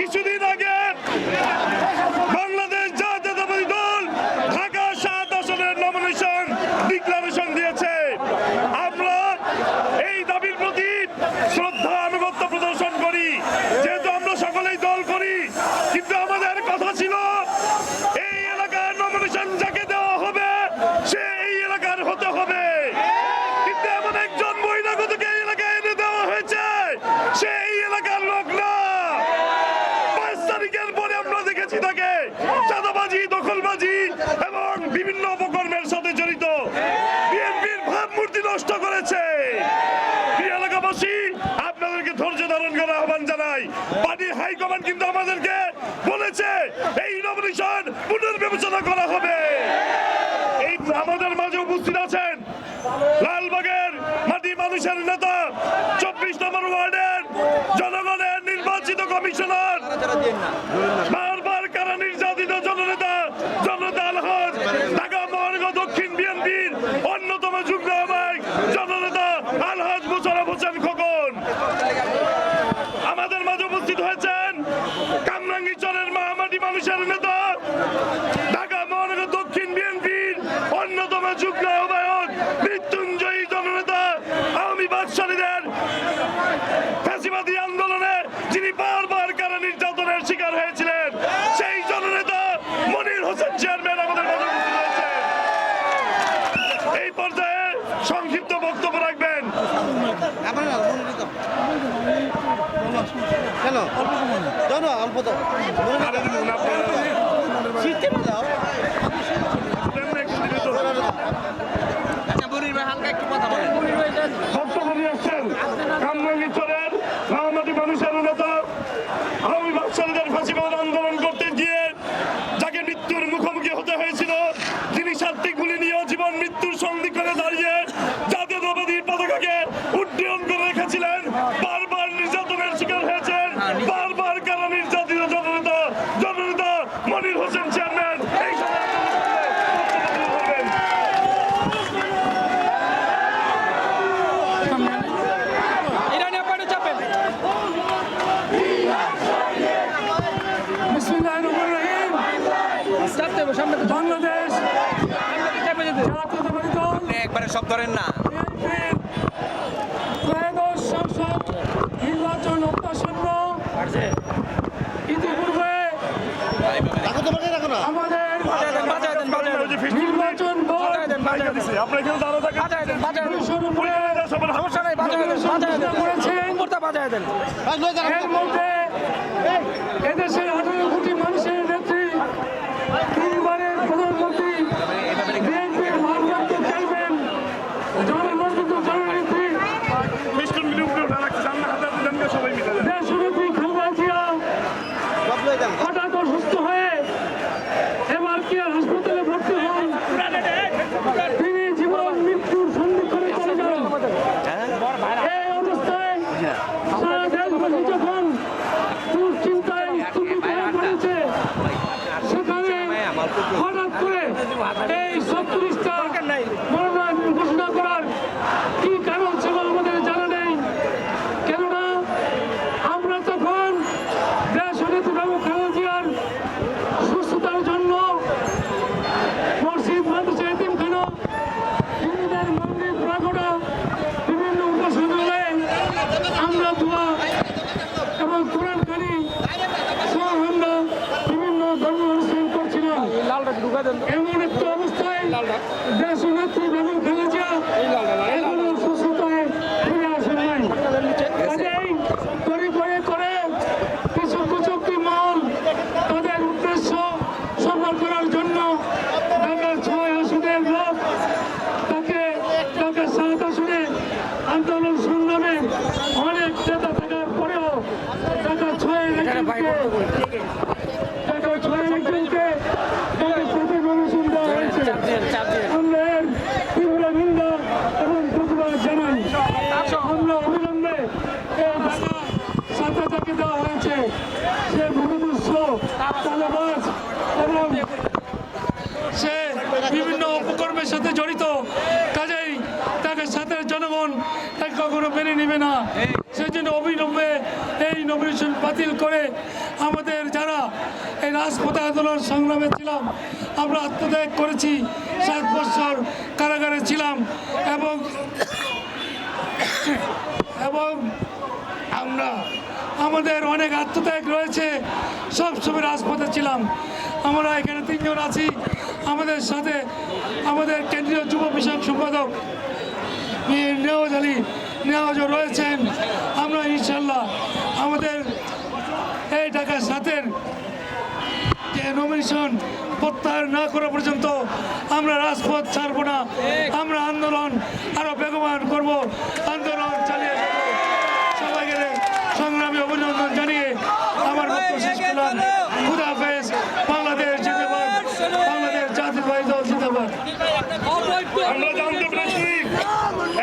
কিছুদিন আগে কিন্তু আমাদেরকে বলেছে, এই নমিনেশন পুনর্বিবেচনা করা হবে। এই আমাদের মাঝে উপস্থিত আছেন লালবাগের মাটি মানুষের নেতা, চব্বিশ নম্বর ওয়ার্ডের জনগণের নির্বাচিত কমিশনার কত একবারে সব ধরেন না। ত্রয়োদশ সংসদ নির্বাচন অত্যাসন্ন ইতিপূর্বে আমাদের নির্বাচন এর মধ্যে এদেশের আঠারো কোটি মানুষের নেত্রী মুখ্যমন্ত্রী এবং সে বিভিন্ন উপকর্মের সাথে জড়িত। কাজেই তাকে সাথে জনগণ তাকে কখনো মেনে নেবে না। সেই জন্য অবিলম্বে এই নমিনেশন বাতিল করে আমাদের যারা এই রাজপথে আন্দোলন সংগ্রামে ছিলাম, আমরা আত্মত্যাগ করেছি। সাত বছর কারাগারে ছিলাম এবং এবং আমরা আমাদের অনেক আত্মত্যাগ রয়েছে। সবসময় রাজপথে ছিলাম। আমরা এখানে তিনজন আছি। আমাদের সাথে আমাদের কেন্দ্রীয় যুব বিষয়ক সম্পাদক নেওয়াজ আলী নেওয়াজও রয়েছেন। আমরা ইনশাল্লাহ আমাদের এই ঢাকা সাথের যে নমিনেশন প্রত্যাহার না করা পর্যন্ত আমরা রাজপথ ছাড়ব না। আমরা আন্দোলন আরও বেগবান করব। আন্দোলন চালিয়ে যাব সবাইকে সংগ্রামী অভিনন্দন জানিয়ে আমার বক্তব্য শেষ করলাম খুদা হাফেজ বাংলাদেশ জিন্দাবাদ বাংলাদেশ জাতীয়বাদী দল জিন্দাবাদ আমরা জানতে পেরেছি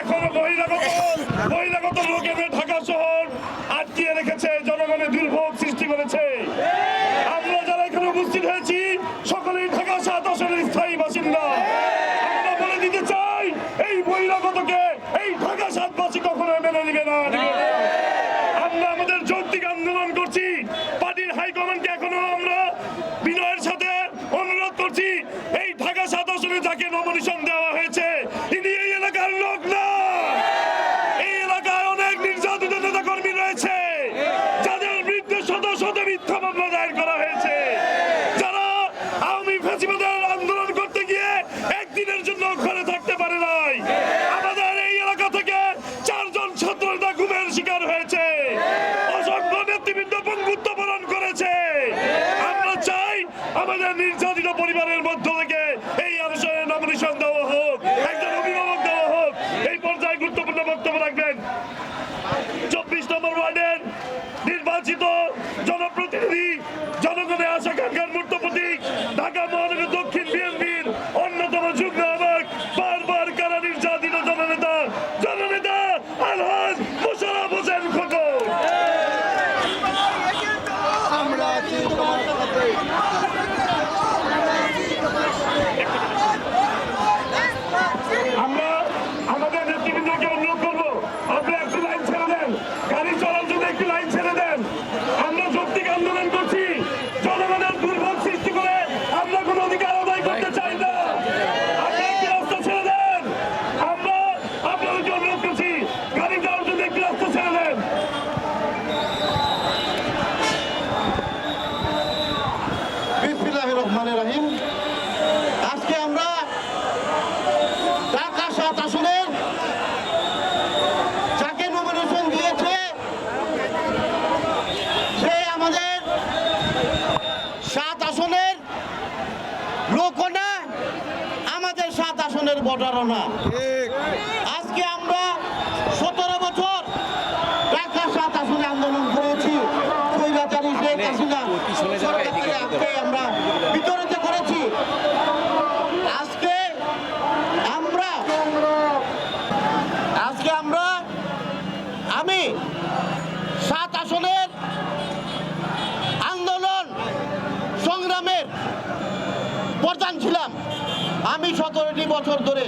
এখনও বহিরাগত বহিরাগত লোকেদের ঢাকা শহর আটকিয়ে রেখেছে জনগণের দুর্ভোগ সৃষ্টি করেছে আমরা যারা এখানে উপস্থিত হয়েছি সকলেই ঢাকা সাত আসনের স্থায়ী বাসিন্দা আমরা বলে দিতে চাই এই বহিরাগতকে এই ঢাকা সাতবাসী কখনো মেনে নিবে না নিবে না। আমরা আমাদের যৌক্তিক আন্দোলন করছি। পার্টির হাইকমান্ডকে এখনও আমরা বিনয়ের সাথে অনুরোধ করছি। এই ঢাকা সাত আসনে যাকে নমিনেশন দেওয়া হয়েছে, তিনি এই এলাকার লোক না। এই এলাকায় অনেক নির্যাতিত নেতা কর্মী রয়েছে, যাদের বিরুদ্ধে শত শত মিথ্যা মামলা দায়ের করা হয়েছে। যারা আওয়ামী ফেসিবাদের আন্দোলন করতে গিয়ে একদিনের জন্য ঘরে থাকতে পারে নাই। আমাদের এই এলাকা থেকে চারজন ছাত্র নেতা গুমের শিকার হয়েছে অসংখ্য নেতৃবৃন্দ বন্ধুত্ব বরণ করেছে আমরা চাই আমাদের নির্যাতিত পরিবারের মধ্য থেকে এই আলোচনায় নমিনেশন দেওয়া হোক একজন অভিভাবক দেওয়া হোক এই পর্যায়ে গুরুত্বপূর্ণ বক্তব্য রাখবেন চব্বিশ নম্বর ওয়ার্ডের নির্বাচিত জনপ্রতিনিধি জনগণের আশাকাঙ্ক্ষার মূর্ত প্রতীক ঢাকা মহানগর দক্ষিণ বিএনপির অন্যতম যুগ্ম আহ্বায়ক বারবার কারা নির্যাতিত জননেতা জননেতা আলহাজ মোশারফ হোসেন খোকন আমরা আছি তোমার সাথে আমরা আমাদের নেতৃবৃন্দকে অনুরোধ করব আপনারা একটু লাইন ছেড়ে দেন গাড়ি চলার জন্য একটু লাইন ছেড়ে দেন আমরা যৌক্তিক আন্দোলন করছি জনগণের দুর্ভোগ সৃষ্টি করে আমরা কোনো অধিকার আদায় করতে চাই না আপনারা একটু রাস্তা ছেড়ে দেন আমরা আপনাদেরকে অনুরোধ করছি গাড়ি যাওয়ার জন্য একটু রাস্তা ছেড়ে দেন বিসমিল্লাহ রহমান রহিম আজকে আমরা ঢাকা সাত আসনের যাকে নমিনেশন দিয়েছে সে আমাদের সাত আসনের লোকও না আমাদের সাত না আজকে আমরা সতেরো বছর ঢাকা সাত আসনে আন্দোলন করেছি। স্বৈরাচারী শেখ হাসিনা সরকারকে আজকে আমরা বিতরিত করেছি। আজকে আমরা আজকে আমরা আমি সাত আসনের আন্দোলন সংগ্রামের প্রধান ছিলাম। আমি সতেরোটি বছর ধরে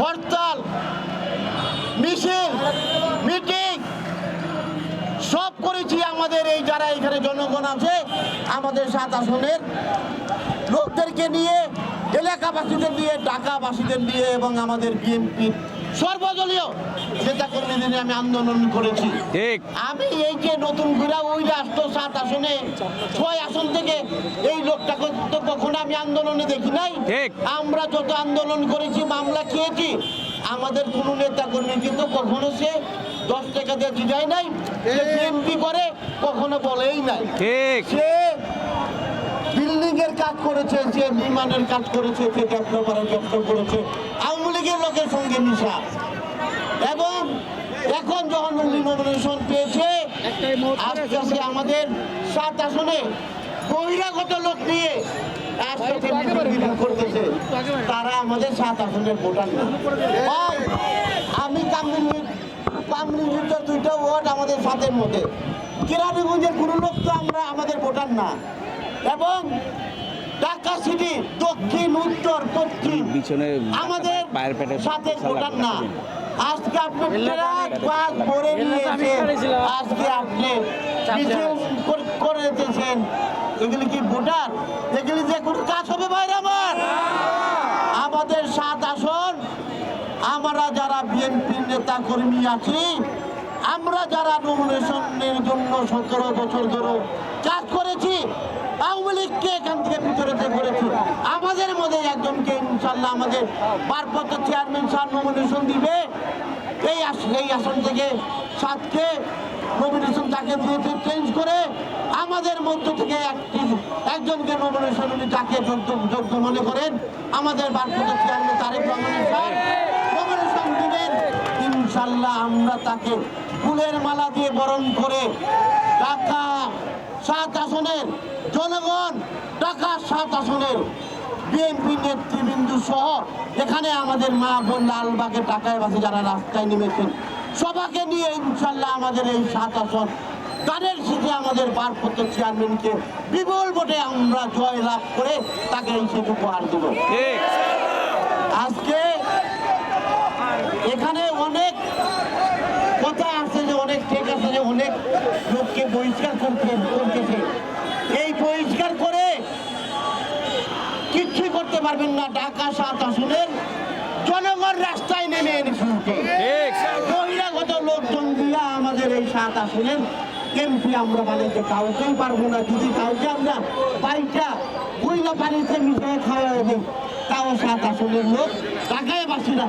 হরতাল, মিছিল, মিটিং, সব করেছি আমাদের এই যারা এখানে জনগণ আছে, আমাদের সাত আসনের লোকদেরকে নিয়ে, এলাকাবাসীদের নিয়ে, ঢাকাবাসীদের নিয়ে এবং আমাদের বিএনপি সর্বদলীয়। নেতা কর্মীদের নিয়ে আমি আন্দোলন করেছি। ঠিক। আমি এই যে নতুন ওই রাষ্ট্র সাত আসনে ছয় আসন থেকে এই লোকটাকে তো কখনো আমি আন্দোলনে দেখি নাই। আমরা যত আন্দোলন করেছি মামলা খেয়েছি আমাদের কোনো নেতা কর্মী কিন্তু কখনো সে দশ টাকা দিয়ে জিগায় নাই বিএনপি করে কখনো বলেই নাই। ঠিক। সে বিল্ডিং এর কাজ করেছে সে বিমানের কাজ করেছে সে ব্যবসা করেছে। লীগের লোকের সঙ্গে মিশা এবং এখন যখন নমিনেশন পেয়েছে আজকে সে আমাদের সাত আসনে বহিরাগত লোক নিয়ে করতেছে। তারা আমাদের সাত আসনের ভোটার না। আমি কামরুল দুইটা ওয়ার্ড আমাদের সাথের মধ্যে। কেরানীগঞ্জের কোনো লোক তো আমরা আমাদের ভোটার না। এবং ঢাকা সিটি দক্ষিণ উত্তর পশ্চিম। পিছনে আমাদের পায়ের পেটে সাথে মশলা না। আজকে আপনি ট্রাক বাস ভরে এর নিয়ে মধ্যে আমি এসে করেছিলাম। আজকে আপনি মিছিল করে- দিতেছেন এগুলি কি ভোটার? এগুলি যে কোনো কাজ হবে বাইরে আমার। আমাদের সাত আসন। আমরা যারা বিএনপি নেতা কর্মী আছি আমরা যারা নমিনেশনের জন্য সতেরো বছর ধরে কাজ করেছি, আওয়ামী লীগকে এখান থেকে বিতরিত করেছি। আমাদের মধ্যে একজনকে ইনশাল্লাহ আমাদের পারপত্র চেয়ারম্যান স্যার নমিনেশন দিবে। এই এই আসন থেকে সাতকে নমিনেশন তাকে দিয়েছে চেঞ্জ করে আমাদের মধ্য থেকে একটি, একজনকে নমিনেশন উনি তাকে যোগ্য মনে করেন। আমাদের বারপত্র চেয়ারম্যান তারেক রহমান নমিনেশন দিবেন। ইনশাল্লাহ আমরা তাকে ফুলের মালা দিয়ে বরণ করে ঢাকা সাত আসনের জনগণ ঢাকা সাত আসনের বিএনপি নেতৃবৃন্দু সহ এখানে আমাদের মা বোন লালবাগে টাকায় বাসে যারা রাস্তায় নেমেছেন সবাকে নিয়ে ইনশাল্লাহ আমাদের এই সাত আসন তাদের সাথে আমাদের বারপত্র চেয়ারম্যানকে বিপুল ভোটে আমরা জয় লাভ করে তাকে এই সেতু উপহার দেব। আজকে এখানে অনেক কথা আছে যে অনেক ঠিক আছে যে অনেক লোককে বহিষ্কার করতে করতেছে এই বহিষ্কার করে কিচ্ছুই করতে পারবেন না ঢাকা সাত আসনের জনগণ রাস্তায় নেমে এনেছে বহিরাগত লোকজন দিয়া আমাদের এই সাত আসনের এমপি আমরা বানাইতে কাউকেই পারব না যদি কাউকে আমরা বাড়িটা বইলা পানিতে মিশিয়ে খাওয়া দিই তাও সাত আসনের লোক টাকায় বাসিরা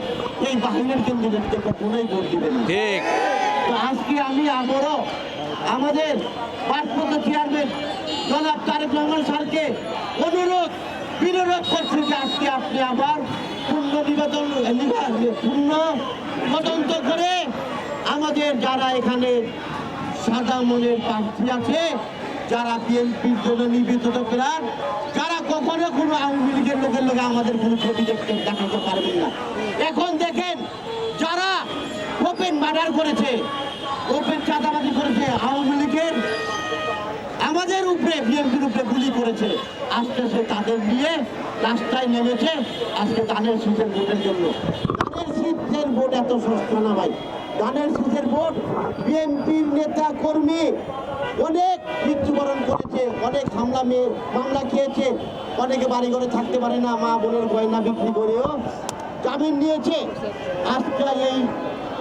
এই বাহিনীর কেন্দ্রের থেকে কোনোই ভোট দিবে না। ঠিক। তো আজকে আমি আবারও আমাদের পাসপোর্ট চেয়ারম্যান জনাব তারেক রহমান স্যারকে অনুরোধ বিনোরোধ করছি যে আজকে আপনি আবার পূর্ণ নিবেদন নিবা- পূর্ণ তদন্ত করে আমাদের যারা এখানে সাদা মনের প্রার্থী আছে, যারা বিএনপির জন্য নিবেদিত করার যারা কখনো কোনো আওয়ামী লীগের লোকের লোকে আমাদের কোনো ছবি দেখতে দেখাতে পারবেন না। এখন দেখেন, যারা ওপেন মার্ডার করেছে, ওপেন চাঁদাবাজি করেছে, আওয়ামী লীগের আমাদের উপরে বিএনপির উপরে গুলি করেছে। আস্তে আস্তে তাদের নিয়ে রাস্তায় নেমেছে, আজকে ধানের শীতের ভোটের জন্য। ধানের শীতের ভোট এত সস্তা না ভাই। ধানের শীতের ভোট বিএনপির নেতা কর্মী অনেক মৃত্যুবরণ করেছে, অনেক হামলা মেয়ে মামলা খেয়েছে। অনেকে বাড়ি ঘরে থাকতে পারে না, মা বোনের গয়না বিক্রি করেও জামিন নিয়েছে। আজকে এই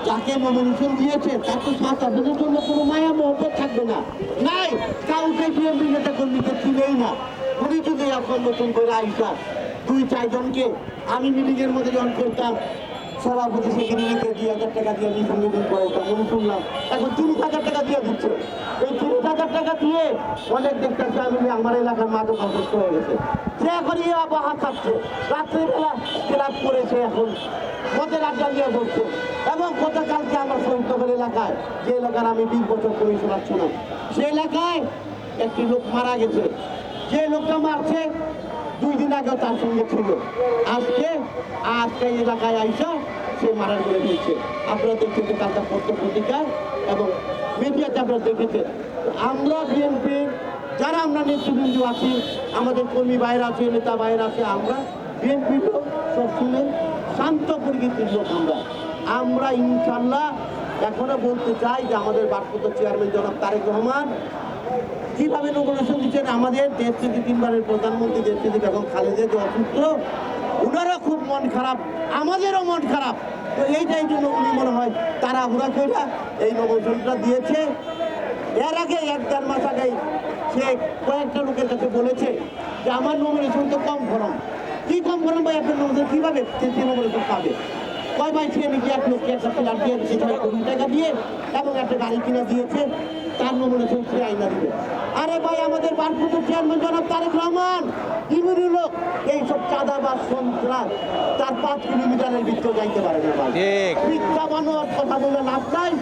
যাকে নমিনেশন দিয়েছে তার তো সাত আসনের জন্য কোনো মায়া মহব্বত থাকবে না। নাই, কাউকে বিএনপি নেতা কর্মীকে চিনেই না। উনি যদি এখন নতুন করে আইসা, দুই, চারজনকে আমি মিটিংয়ের মধ্যে জয়েন করতাম সভাপতি দুই হাজার টাকা দিয়ে শুনলাম। এখন তিরিশ হাজার টাকা দিয়ে দিচ্ছে। তিরিশ হাজার টাকা দিয়ে অনেক আমার এলাকার হয়ে গেছে। সে করেছে এখন। এবং গতকালকে আমার সৈন্তবের এলাকায়, যে এলাকার আমি বিশ বছর কমিশনার ছিলাম সে এলাকায় একটি লোক মারা গেছে। যে লোকটা মারছে, দুই দিন আগে তার সঙ্গে ছিল। আজকে আজকে এলাকায় আইসা সে মারার করে দিয়েছে আপনারা দেখছেন যে কালটা পত্র পত্রিকায় এবং মিডিয়াতে আপনারা দেখেছেন আমরা বিএনপির যারা আমরা নেতৃবৃন্দ আছি, আমাদের কর্মী বাইরে আছে, নেতা বাইরে আছে, আমরা বিএনপি লোক সবসময় শান্ত প্রকৃতির লোক আমরা। আমরা ইনশাল্লাহ এখনও বলতে চাই যে আমাদের বারপত্র চেয়ারম্যান জনাব তারেক রহমান কীভাবে নমিনেশন দিচ্ছেন? আমাদের দেশ থেকে তিনবারের প্রধানমন্ত্রী দেশ থেকে বেগম খালেদের যে অসুস্থ। ওনারও খুব মন খারাপ, আমাদেরও মন খারাপ। তো এইটাই জন্য উনি মনে হয় তারা হুড়া কইরা এই নবজনটা দিয়েছে। এর আগে এক দেড় মাস আগে সে কয়েকটা লোকের কাছে বলেছে যে, আমার নমিনেশন তো কম ফরম কি কম ফরম ভাই, আপনার নমিনেশন কীভাবে? নমিনেশন পাবে। কয় ভাই, সে নাকি এক লোককে একটা ফ্ল্যাট দিয়ে কোটি টাকা দিয়ে, এবং একটা গাড়ি কিনে দিয়েছে। তার নমিনেশন সে আইনা দিবে আরে ভাই আমাদের বারপুর চেয়ারম্যান জনাব তারেক রহমান ইমুরি লোক। এইসব চাঁদাবাজ সন্ত্রাস তার পাঁচ কিলোমিটারের ভিতরে যাইতে পারে না ভাই। মিথ্যা বানোয়ার কথা বলে লাভ নাই।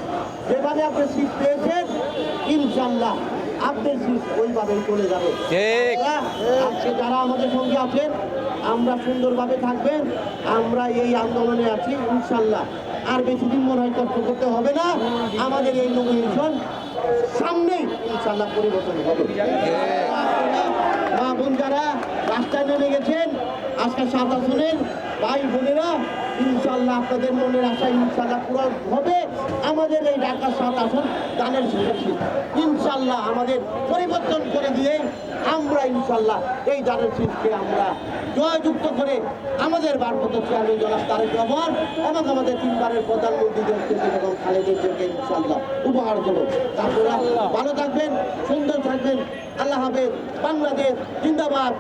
যেভাবে আপনি সিট পেয়েছেন ইনশাল্লাহ আপনার সিট ওইভাবেই চলে যাবে। আজকে যারা আমাদের সঙ্গে আছেন আমরা সুন্দরভাবে থাকবেন আমরা এই আন্দোলনে আছি ইনশাল্লাহ আর বেশি দিন মনে হয় কষ্ট করতে হবে না। আমাদের এই নমিনেশন সামনেই ইনশাল্লাহ পরিবর্তন হবে। আপনারা মা বোন যারা রাস্তায় নেমে গেছেন আজকে সাত আসনের ভাই বোনেরা ইনশাল্লাহ আপনাদের মনের আশা ইনশাল্লাহ পূরণ হবে। আমাদের এই ঢাকা সাত আসন দানের শিখেছি ইনশাল্লাহ আমাদের পরিবর্তন করে দিয়ে আমরা ইনশাল্লাহ এই দানের শিল্পকে আমরা জয়যুক্ত করে আমাদের ভারপ্রাপ্ত চেয়ারম্যান জনাব তারেক রহমান এবং আমাদের তিনবারের প্রধানমন্ত্রীদেরকে এবং খালেদেরকে ইনশাল্লাহ উপহার দেবো। তারপরে ভালো থাকবেন, সুন্দর থাকবেন। আল্লাহ হাফেজ, বাংলাদেশ জিন্দাবাদ।